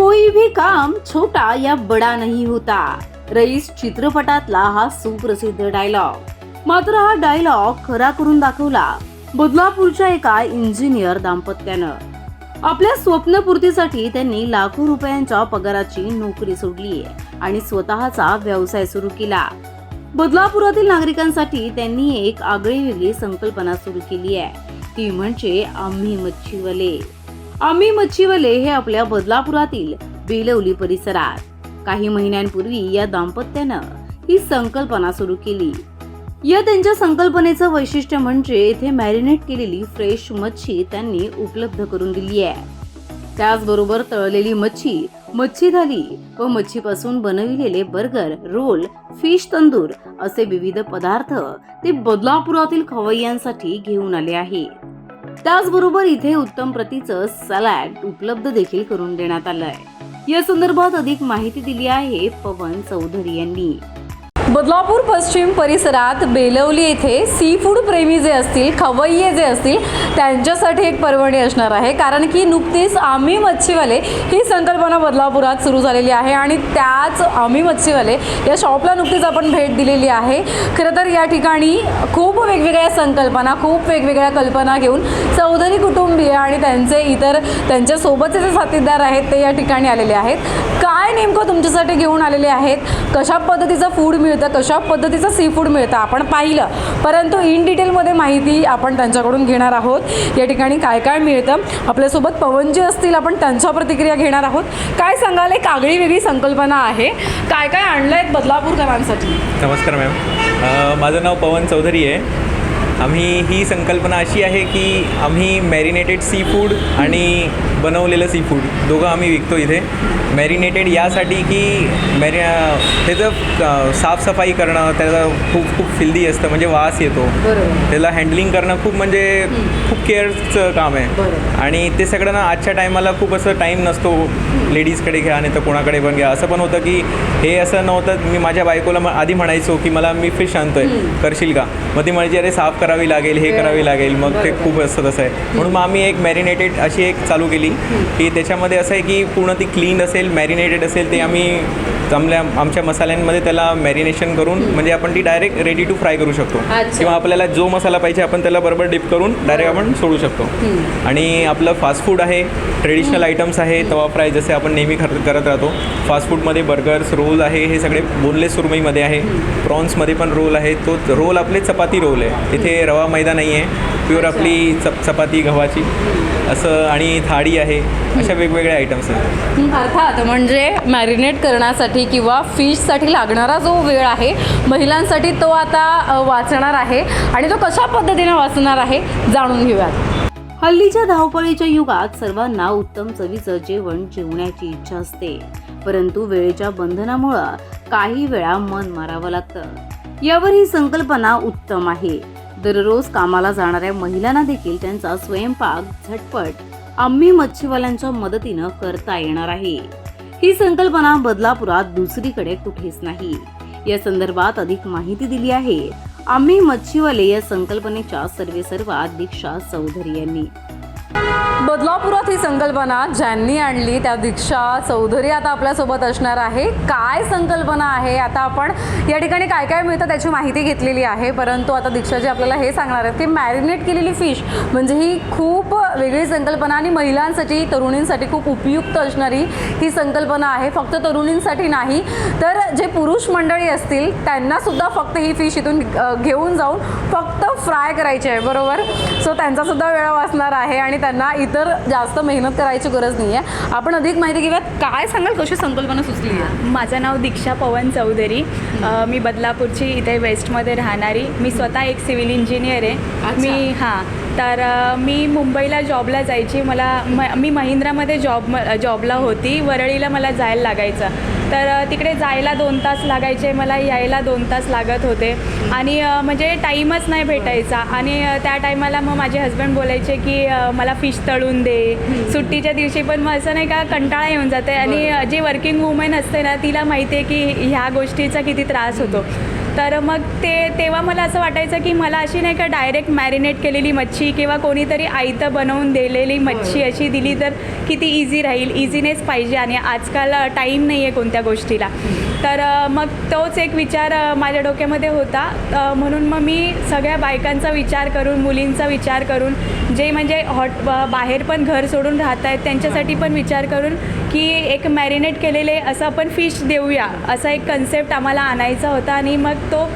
कोई भी काम छोटा या बडा नहीं होता। रईस चित्रपटातला हा सुप्रसिद्ध डायलॉग मात्र हा डायलॉग खरा करून दाखवला बदलापूरच्या एका इंजिनियर दाम्पत्यानं. आपल्या स्वप्नपूर्तीसाठी त्यांनी लाखो रुपयांच्या पगाराची नोकरी सोडली आणि स्वतःचा व्यवसाय सुरू केला. बदलापुरातील नागरिकांसाठी त्यांनी एक आगळी वेगळी संकल्पना सुरू केली आहे. ती म्हणजे आम्ही मच्छीवाले. आम्ही मच्छीवाले हे आपल्या बदलापुरातील बेलवली परिसरात. काही महिन्यांपूर्वी या दाम्पत्यानं ही संकल्पना सुरू केली. या त्यांच्या संकल्पनेचं वैशिष्ट्य म्हणजे येथे मॅरिनेट केलेली फ्रेश मच्छी त्यांनी उपलब्ध करून दिली आहे. त्याचबरोबर तळलेली मच्छी मच्छी थाली व मच्छीपासून बनविलेले बर्गर रोल फिश तंदूर असे विविध पदार्थ ते बदलापुरातील खवय्यांसाठी घेऊन आले आहेत त्याचबरोबर इथे उत्तम प्रतीचं सलॅड उपलब्ध देखील करून देण्यात आलं आहे या संदर्भात अधिक माहिती दिली आहे पवन चौधरी यांनी. बदलापूर पश्चिम परिसरात बेलवली येथे सी फूड प्रेमी जे असतील खवय्ये जे असतील त्यांच्यासाठी एक पर्वणी असणार आहे. कारण की नुकतीच आम्ही मच्छीवाले ही संकल्पना बदलापुरात सुरू झालेली आहे आणि त्याच आम्ही मच्छीवाले या शॉपला नुकतीच आपण भेट दिलेली आहे. खरं तर या ठिकाणी खूप वेगवेगळ्या संकल्पना खूप वेगवेगळ्या कल्पना घेऊन चौधरी कुटुंबीय आणि त्यांचे इतर त्यांच्यासोबतचे जे साथीदार आहेत ते या ठिकाणी आलेले आहेत. काय नेमकं तुमच्यासाठी घेऊन आलेले आहेत? कशा पद्धतीचं फूड मिळतं? कशा पद्धतीचं सी फूड मिळतं आपण पाहिलं. परंतु इन डिटेलमध्ये माहिती आपण त्यांच्याकडून घेणार आहोत. या ठिकाणी काय काय मिळतं? आपल्यासोबत पवनजी असतील आपण त्यांच्या प्रतिक्रिया घेणार आहोत. काय सांगाल? एक आगळी वेगळी संकल्पना आहे. काय काय आणलं आहेत बदलापूरकरांसाठी? नमस्कार मॅम माझं नाव पवन चौधरी आहे. आम्ही ही संकल्पना अशी आहे की आम्ही मॅरिनेटेड सी फूड आणि बनवलेलं सी फूड दोघं आम्ही विकतो इथे. मॅरिनेटेड यासाठी की मॅरि त्याचं साफसफाई करणं त्याचं खूप खूप फिल्दी असतं म्हणजे वास येतो. त्याला हँडलिंग करणं खूप म्हणजे खूप केअरचं काम आहे. आणि ते सगळं ना आजच्या टायमाला खूप असं टाईम नसतो. लेडीजकडे घ्या नाही तर कोणाकडे पण घ्या. असं पण होतं की हे असं नव्हतं मी माझ्या बायकोला आधी म्हणायचो की मला मी फिश आणतोय. करशील का? मग ती म्हणायची अरे साफ करावी लागेल हे करावी लागेल. मग ते. खूप असं तसं आहे. म्हणून मग आम्ही एक मॅरिनेटेड अशी एक चालू केली. की त्याच्यामध्ये असं आहे की पूर्ण ती क्लीन असेल मॅरिनेटेड असेल ते आम्ही चांगल्या आमच्या मसाल्यांमध्ये त्याला मॅरिनेशन करून म्हणजे आपण ती डायरेक्ट रेडी टू फ्राय करू शकतो. किंवा आपल्याला जो मसाला पाहिजे आपण त्याला बरोबर डिप करून डायरेक्ट आपण सोडू शकतो. आणि आपलं फास्ट फूड आहे ट्रेडिशनल आयटम्स आहे तवा फ्राय जसे आपण नेहमी खर करत राहतो. फास्ट फूडमध्ये बर्गर्स रोल आहे हे सगळे बोनलेस सुरमईमध्ये आहे. प्रॉन्समध्ये पण रोल आहे. तो रोल आपले चपाती रोल आहे. इथे रवा मैदा नाही आहे प्युअर आपली चप चपाती गव्हाची. असं आणि थाळी आहे. अशा वेगवेगळ्या आयटम्स आहेत. अर्थात म्हणजे मॅरिनेट करण्यासाठी किंवा फिशसाठी लागणारा जो वेळ आहे महिलांसाठी तो आता वाचणार आहे आणि तो कशा पद्धतीने वाचणार आहे जाणून घेऊयात. हल्लीच्या धावपळीच्या युगात सर्वांना उत्तम चवीचं जेवण जेवण्याची इच्छा असते. परंतु वेळेच्या बंधनामुळं काही वेळा मन मारावं लागतं. यावर ही संकल्पना उत्तम आहे. दररोज कामाला जाणाऱ्या महिलांना देखील त्यांचा स्वयंपाक झटपट आम्ही मच्छीवाल्यांच्या मदतीनं करता येणार आहे. ही संकल्पना बदलापुरात दुसरीकडे कुठेच नाही. या संदर्भात अधिक माहिती दिली आहे. आम्ही मच्छीवाले या संकल्पनेच्या सर्वेसर्वा दीक्षा चौधरी यांनी. बदलापुरात ही संकल्पना ज्यांनी आणली त्या दीक्षा चौधरी आता आपल्यासोबत असणार आहे. काय संकल्पना आहे? आता आपण या ठिकाणी काय काय मिळतं त्याची माहिती घेतलेली आहे. परंतु आता दीक्षाजी आपल्याला हे सांगणार आहेत की मॅरिनेट केलेली फिश म्हणजे ही खूप वेगळी संकल्पना आणि महिलांसाठी तरुणींसाठी खूप उपयुक्त असणारी ही संकल्पना आहे. फक्त तरुणींसाठी नाही तर जे पुरुष मंडळी असतील त्यांनासुद्धा फक्त ही फिश इथून घेऊन जाऊन फक्त फ्राय करायची आहे. बरोबर? सो त्यांचासुद्धा वेळा वेळ वाचणार आहे. आणि त्यांना इतर जास्त मेहनत करायची गरज नाही आहे आपण अधिक माहिती घेऊयात काय सांगाल कशी संकल्पना सुचली आहे? माझं नाव दीक्षा पवन चौधरी. मी बदलापूरची इथे वेस्टमध्ये राहणारी. मी स्वतः एक सिव्हिल इंजिनियर आहे. मी हां तर मी मुंबईला जॉबला जायची. मला म मी महिंद्रामध्ये जॉब म जॉबला होती. वरळीला मला जायला लागायचं. तर तिकडे जायला दोन तास लागायचे. मला यायला दोन तास लागत होते. आणि म्हणजे टाईमच नाही भेटायचा. आणि त्या टायमाला मग माझे हस्बंड बोलायचे की मला फिश तळून दे. सुट्टीच्या दिवशी पण मग असं नाही का कंटाळा येऊन जाते. आणि जी वर्किंग वुमेन असते ना तिला माहिती आहे की ह्या गोष्टीचा किती त्रास होतो. तर मग ते तेव्हा मला असं वाटायचं की मला अशी नाही का डायरेक्ट मॅरिनेट केलेली मच्छी किंवा कोणीतरी आयतं बनवून दिलेली मच्छी अशी दिली तर किती इझी राहील इझीनेस पाहिजे. आणि आजकाल टाईम नाही आहे कोणत्या गोष्टीला. तर मग तोच एक विचार माझ्या डोक्यामध्ये होता. म्हणून मग मी सगळ्या बायकांचा विचार करून मुलींचा विचार करून जे म्हणजे हॉट बाहेर पण घर सोडून राहत आहेत त्यांच्यासाठी पण विचार करून की एक मॅरिनेट केलेले असं आपण फिश देऊया असा एक कन्सेप्ट आम्हाला आणायचा होता. आणि मग तो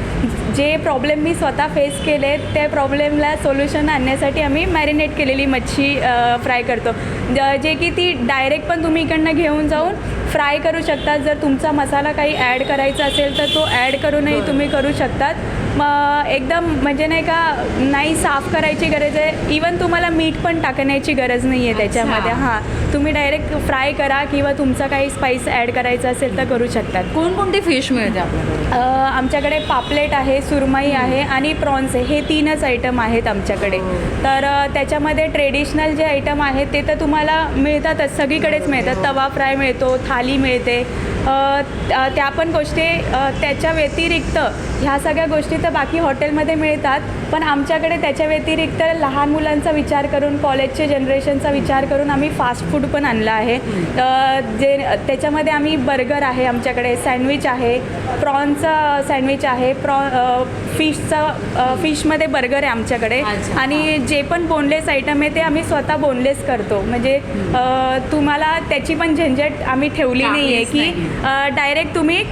जे प्रॉब्लेम मी स्वतः फेस केले त्या प्रॉब्लेमला सोल्युशन आणण्यासाठी आम्ही मॅरिनेट केलेली मच्छी फ्राय करतो. ज- जे की ती डायरेक्ट पण तुम्ही इकडनं घेऊन जाऊन फ्राय करू शकतात. जर तुमचा मसाला काही ॲड करायचा असेल तर तो ॲड करूनही तुम्ही करू शकतात. मग एकदम म्हणजे नाही का नाही साफ करायची गरज आहे. इवन तुम्हाला मीठ पण टाकण्याची गरज नाही आहे त्याच्यामध्ये. हां तुम्ही डायरेक्ट फ्राय करा किंवा तुमचा काही स्पाईस ॲड करायचा असेल तर करू शकतात. कोणकोणती फिश मिळते आपल्याकडे? अ, आमच्याकडे पापलेट आहे सुरमई आहे आणि प्रॉन्स आहे. हे तीनच आयटम आहेत आमच्याकडे. तर अ, त्याच्यामध्ये ट्रेडिशनल जे आयटम आहेत ते तर तुम्हाला मिळतातच. सगळीकडेच मिळतात. तवा फ्राय मिळतो थाली मिळते. त्या पण गोष्टी त्याच्या व्यतिरिक्त ह्या सगळ्या गोष्टी तर बाकी हॉटेलमध्ये मिळतात. पण आमच्याकडे त्याच्या व्यतिरिक्त लहान मुलांचा विचार करून कॉलेजचे जनरेशनचा विचार करून आम्ही फास्ट फूड पण आणलं आहे. जे त्याच्यामध्ये आम्ही बर्गर आहे आमच्याकडे सँडविच आहे प्रॉनचं सँडविच आहे प्रॉ फिशचं फिशमध्ये बर्गर आहे आमच्याकडे. आणि जे पण बोनलेस आयटम आहे ते आम्ही स्वतः बोनलेस करतो. म्हणजे तुम्हाला त्याची पण झंझट आम्ही ठेवली नाही आहे की डायरेक्ट तुम्ही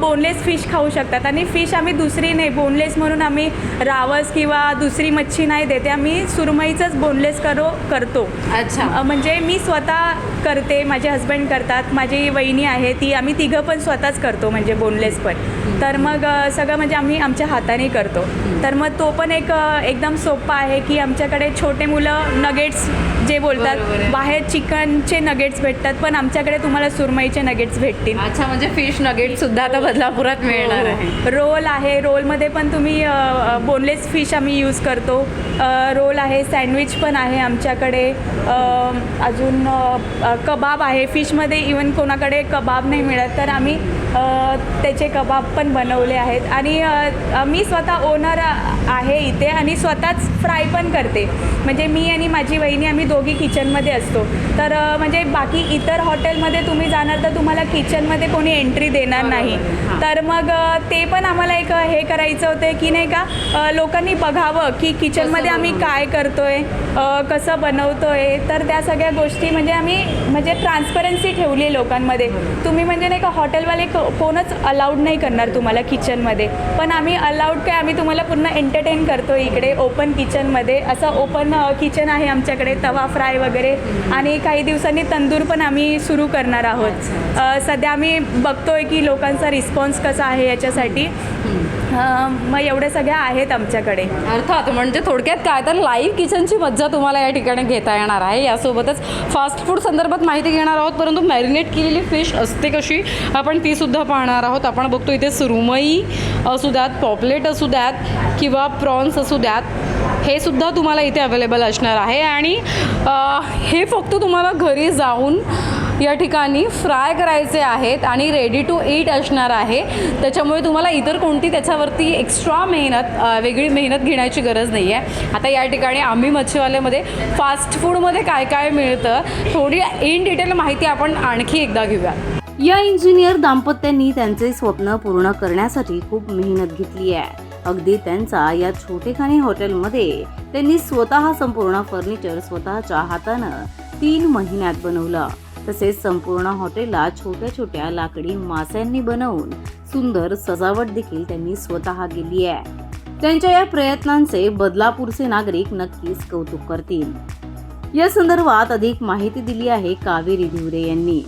बोनलेस फिश खाऊ शकतात. आणि फिश आम्ही दुसरी नाही बोनलेस म्हणून आम्ही रावस किंवा दुसरी मच्छी नाही देते. आम्ही सुरमईचंच बोनलेस करो करतो. अच्छा. म्हणजे मी स्वतः करते माझे हस्बंड करतात माझी वहिनी आहे ती आम्ही तिघं पण स्वतःच करतो म्हणजे बोनलेस पण. तर मग सगळं म्हणजे आम्ही आमच्या हाताने करतो. तर मग तो पण एक एकदम सोपा आहे की आमच्याकडे छोटे मुलं नगेट्स जे. बोलतात बाहेर चिकनचे नगेट्स भेटतात पण आमच्याकडे तुम्हाला सुरमईचे नगेट्स भेटतील. अच्छा म्हणजे फिश नगेट सुद्धा आता बदलापुरात मिळणार आहे. रोल आहे रोलमध्ये पण तुम्ही बोनलेस फिश आम्ही यूज करतो. रोल आहे सँडविच पण आहे आमच्याकडे. अजून कबाब आहे. फिशमध्ये इवन कोणाकडे कबाब नाही मिळत. तर आम्ही त्याचे कबाब पण बनवले आहेत. आणि मी स्वतः ओनर आहे इथे आणि स्वतःच फ्राय पण करते. म्हणजे मी आणि माझी वहिनी आम्ही दोघी किचनमध्ये असतो. तर म्हणजे बाकी इतर हॉटेलमध्ये तुम्ही जाणार तर तुम्हाला किचनमध्ये कोणी एंट्री देणार नाही. तर मग ते पण आम्हाला एक हे करायचं होतं की नाही का लोकांनी बघावं की किचनमध्ये आम्ही काय करतोय अ, कसं बनवतोय. तर त्या सगळ्या गोष्टी म्हणजे आम्ही म्हणजे ट्रान्सपरन्सी ठेवली आहे लोकांमध्ये. तुम्ही म्हणजे नाही का हॉटेलवाले को- कोणच अलाउड नाही करणार तुम्हाला किचनमध्ये. पण आम्ही अलाउड काय आम्ही तुम्हाला पूर्ण एंटरटेन करतो इकडे ओपन किचनमध्ये. असं ओपन किचन आहे आमच्याकडे तवा फ्राय वगैरे. आणि काही दिवसांनी तंदूर पण आम्ही सुरू करणार आहोत. सध्या आम्ही बघतोय की लोकांचा रिस्पॉन्स कसा आहे याच्यासाठी. मग एवढ्या सगळ्या आहेत आमच्याकडे. अर्थात म्हणजे थोडक्यात काय तर लाईव्ह किचनची मज्जा तुम्हाला या ठिकाणी घेता येणार आहे. यासोबतच फास्ट फूड संदर्भात माहिती घेणार आहोत परंतु मॅरिनेट केलेली फिश असते कशी आपण ती सुद्धा पाहणार आहोत. आपण बघतो इथे सुरमई असू द्यात पॉपलेट असू द्यात किंवा प्रॉन्स असू द्यात हे सुद्धा तुम्हाला इथे अवेलेबल असणार आहे. आणि हे फक्त तुम्हाला घरी जाऊन या ठिकाणी फ्राय करायचे आहेत आणि रेडी टू ईट असणार आहे. त्याच्यामुळे तुम्हाला इतर कोणती त्याच्यावरती एक्स्ट्रा मेहनत वेगळी मेहनत घेण्याची गरज नाही आहे आता या ठिकाणी आम्ही मच्छीवाल्यामध्ये फास्ट फूडमध्ये काय काय मिळतं थोडी इन डिटेल माहिती आपण आणखी एकदा घेऊया. या इंजिनियर दाम्पत्यांनी त्यांचे स्वप्न पूर्ण करण्यासाठी खूप मेहनत घेतली आहे. अगदी त्यांचा या छोटेखानी हॉटेलमध्ये त्यांनी स्वतः संपूर्ण फर्निचर स्वतःच्या हातानं तीन महिन्यात बनवलं. तसेच संपूर्ण हॉटेलला छोट्या छोट्या लाकडी मास्यांनी बनवून सुंदर सजावट देखील त्यांनी स्वतः केली आहे. त्यांच्या या प्रयत्नांचे बदलापूरचे नागरिक नक्कीच कौतुक करतील. या संदर्भात अधिक माहिती दिली आहे कावेरी धिवरे यांनी.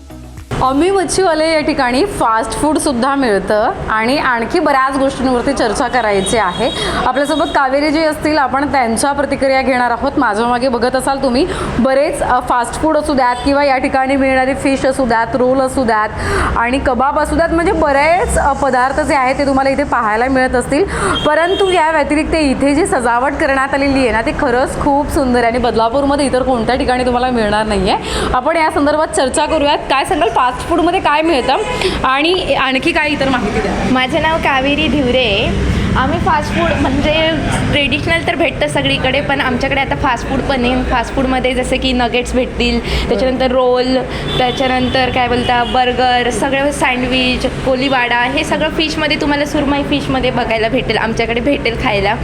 अम्मी मच्छीवाले या ठिकाणी फास्ट फूडसुद्धा मिळतं आणि आणखी बऱ्याच गोष्टींवरती चर्चा करायची आहे. आपल्यासोबत कावेरी जी असतील आपण त्यांच्या प्रतिक्रिया घेणार आहोत. माझ्या मागे बघत असाल तुम्ही बरेच फास्ट फूड असू द्यात किंवा या ठिकाणी मिळणारी फिश असू द्यात रोल असू द्यात आणि कबाब असू द्यात म्हणजे बरेच पदार्थ जे आहेत ते तुम्हाला इथे पाहायला मिळत असतील. परंतु या व्यतिरिक्त इथे जी सजावट करण्यात आलेली आहे ना ती खरंच खूप सुंदर आहे आणि बदलापूरमध्ये इतर कोणत्या ठिकाणी तुम्हाला मिळणार नाही आहे आपण या संदर्भात चर्चा करूयात. काय सांगाल फास्ट फूडमध्ये काय मिळतं? आणि आणखी काय इतर माहिती द्या. माझं नाव कावेरी धिवरे आहे. आम्ही फास्ट फूड म्हणजे ट्रेडिशनल तर भेटतं सगळीकडे पण आमच्याकडे आता फास्ट फूड पण आहे फास्ट फूडमध्ये जसे की नगेट्स भेटतील त्याच्यानंतर रोल त्याच्यानंतर काय बोलता बर्गर सगळं सँडविच कोलीवाडा हे सगळं फिशमध्ये तुम्हाला सुरमई फिशमध्ये बघायला भेटेल आमच्याकडे भेटेल खायला.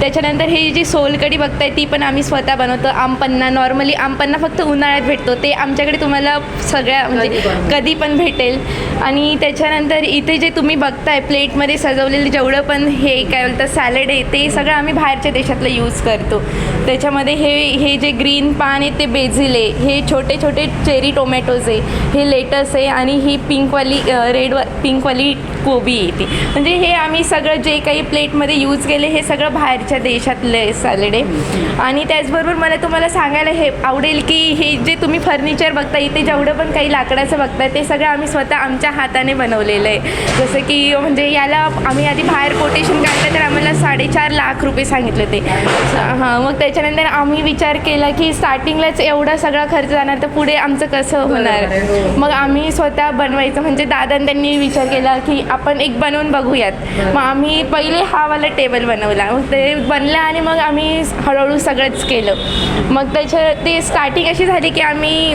त्याच्यानंतर ही जी सोलकडी बघताय ती पण आम्ही स्वतः बनवतो. आमपन्ना नॉर्मली आमपन्ना फक्त उन्हाळ्यात भेटतो. ते आमच्याकडे तुम्हाला सगळ्या म्हणजे कधी पण. भेटेल. आणि त्याच्यानंतर इथे जे तुम्ही बघताय प्लेटमध्ये सजवलेले जेवढं पण हे काय बोलतं सॅलड आहे ते सगळं आम्ही बाहेरच्या देशातलं यूज करतो. त्याच्यामध्ये हे हे जे ग्रीन पान आहे ते बेझिल आहे. हे छोटे छोटे चेरी टोमॅटोज आहे. हे लेटस आहे आणि ही पिंकवाली रेड पिंकवाली कोबी आहे ती. म्हणजे हे आम्ही सगळं जे काही प्लेटमध्ये यूज केले हे सगळं बाहेरच्या देशातलं सॅलड आहे. आणि त्याचबरोबर मला तुम्हाला सांगायला हे आवडेल की हे जे तुम्ही फर्निचर बघता इथे जेवढं पण काही लाकडाचं बघताय ते सगळं आम्ही स्वतः आमच्या हाताने बनवलेलं आहे. जसं की म्हणजे याला आम्ही आधी बाहेर कोटेशन काढलं तर आम्हाला साडेचार लाख रुपये सांगितले ते हां मग त्याच्यानंतर आम्ही विचार केला की स्टार्टिंगलाच एवढा सगळा खर्च जाणार तर पुढे आमचं कसं होणार? मग आम्ही स्वतः बनवायचं म्हणजे दादा त्यांनी विचार केला की आपण एक बनवून बघूयात. मग आम्ही पहिले हा वाला टेबल बनवला. मग ते बनला आणि मग आम्ही हळूहळू सगळंच केलं. मग त्याच्या ते स्टार्टिंग अशी झाली की आम्ही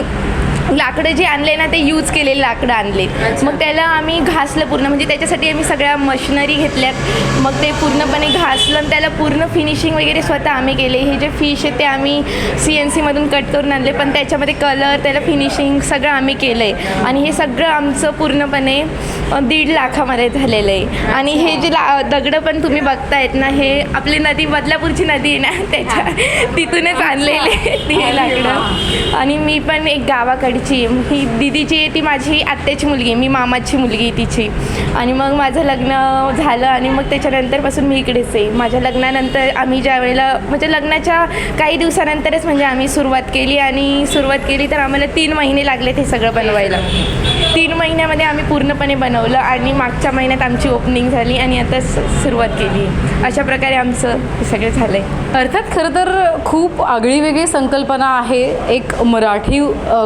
लाकडं जे आणले ना ते यूज केलेले लाकडं आणले. मग त्याला आम्ही घासलं पूर्ण. म्हणजे त्याच्यासाठी आम्ही सगळ्या मशिनरी घेतल्यात. मग ते पूर्णपणे घासलं आणि त्याला पूर्ण फिनिशिंग वगैरे स्वतः आम्ही केले. हे जे फिश आहे ते आम्ही सी एन सीमधून कट करून आणले. पण त्याच्यामध्ये कलर त्याला फिनिशिंग सगळं आम्ही केलं आहे आणि हे सगळं आमचं पूर्णपणे दीड लाखामध्ये झालेलं आहे. आणि हे जे ला दगडं पण तुम्ही बघतायत ना हे आपली नदी बदलापूरची नदी आहे ना त्याच्या तिथूनच आणलेले ती हे लाकडं. आणि मी पण एक गावाकडची आहे. ही दिदीची आहे ती माझी आत्याची मुलगी मी मामाची मुलगी आहे तिची. आणि मग माझं लग्न झालं आणि मग त्याच्यानंतरपासून मी इकडेच आहे. माझ्या लग्नानंतर आम्ही ज्या वेळेला म्हणजे लग्नाच्या काही दिवसानंतरच म्हणजे आम्ही सुरुवात केली आणि सुरुवात केली तर आम्हाला तीन महिने लागले ते सगळं बनवायला. तीन महिन्यामध्ये आम्ही पूर्णपणे बनवलं आणि मागच्या महिन्यात आमची ओपनिंग झाली आणि आता स- सुरुवात केली. अशा प्रकारे आमचं सगळं झालं आहे अर्थात खरं तर खूप आगळी वेगळी संकल्पना आहे. एक मराठी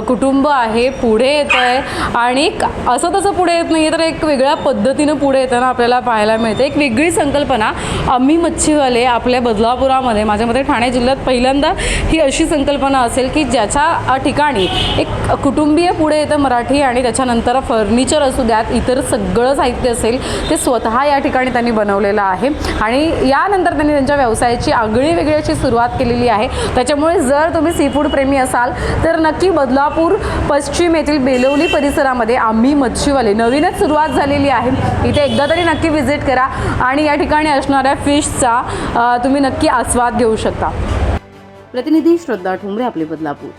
कुटुंब आहे पुढे येतं आहे. आणि असं तसं पुढे येत नाही तर एक वेगळ्या पद्धतीनं पुढे येताना आपल्याला पाहायला मिळते. एक वेगळी संकल्पना आम्ही मच्छीवाले आपल्या बदलापुरामध्ये माझ्या मते ठाणे जिल्ह्यात पहिल्यांदा ही अशी संकल्पना असेल की ज्याच्या ठिकाणी एक कुटुंबीय पुढे येतं मराठी आणि त्याच्यानंतर फर्निचर असू द्यात इतर सगळं साहित्य असेल ते स्वतः या ठिकाणी त्यांनी बनवलेलं आहे. आणि यानंतर त्यांनी त्यांच्या व्यवसायाची आगळी वेगळी अशी सुरुवात केलेली आहे. त्याच्यामुळे जर तुम्ही सी फूड प्रेमी असाल तर नक्की बदलापूर पश्चिम येथील बेलवली परिसरामध्ये आम्ही मच्छीवाले. नवीनच सुरुवात झालेली आहे. इथे एकदा तरी नक्की व्हिजिट करा आणि या ठिकाणी असणाऱ्या फिशचा तुम्ही नक्की आस्वाद घेऊ शकता. प्रतिनिधी श्रद्धा ठोंबरे आपले बदलापूर.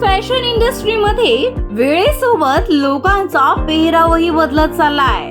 फॅशन इंडस्ट्रीमध्ये वेळेसोबत लोकांचा पेहरावही बदलत चाललाय.